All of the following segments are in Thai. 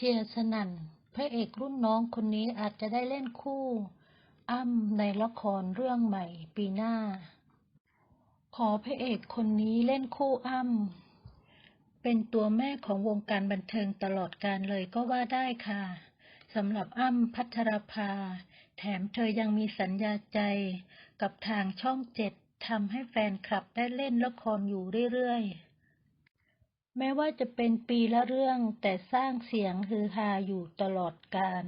เชียร์สนั่น พระเอกรุ่นน้องคนนี้อาจจะได้เล่นคู่อ้ำในละครเรื่องใหม่ปีหน้า ขอพระเอกคนนี้เล่นคู่อ้ำเป็นตัวแม่ของวงการบันเทิงตลอดกาลเลยก็ว่าได้ค่ะสำหรับอ้ำพัชรภา แถมเธอยังมีสัญญาใจกับทางช่องเจ็ดทำให้แฟนคลับได้เล่นละครอยู่เรื่อยๆ แม้ว่าจะเป็นปีละเรื่องแต่สร้างเสียงฮือฮาอยู่ตลอดกาล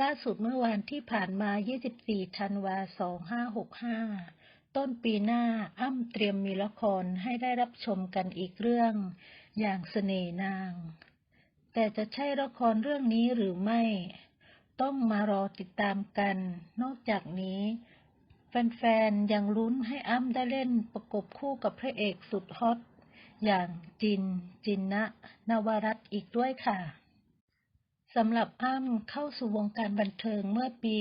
ล่าสุดเมื่อวันที่ผ่านมา 24 ธันวา 2565 ต้นปีหน้าอ้ำเตรียมมีละครให้ได้รับชมกันอีกเรื่อง อย่างเสน่นาง แต่จะใช่ละครเรื่องนี้หรือไม่ ต้องมารอติดตามกัน นอกจากนี้ แฟนๆ ยังลุ้นให้อ้ำได้เล่นประกบคู่กับพระเอกสุดฮอต อย่างจิน จินนะนวรัตอีกด้วยค่ะสำหรับอ้ำเข้าสู่วงการบันเทิงเมื่อปี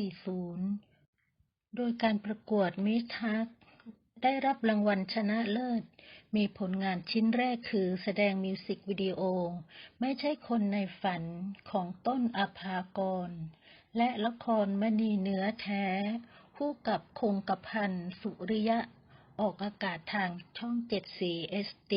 2540 โดยการประกวดมิทัก ได้รับรางวัลชนะเลิศ มีผลงานชิ้นแรกคือแสดงมิวสิกวิดีโอ ไม่ใช่คนในฝันของต้นอภากร และละครมณีเนื้อแท้ คู่กับคงกระพันสุริยะ ออกอากาศทางช่อง 74 SD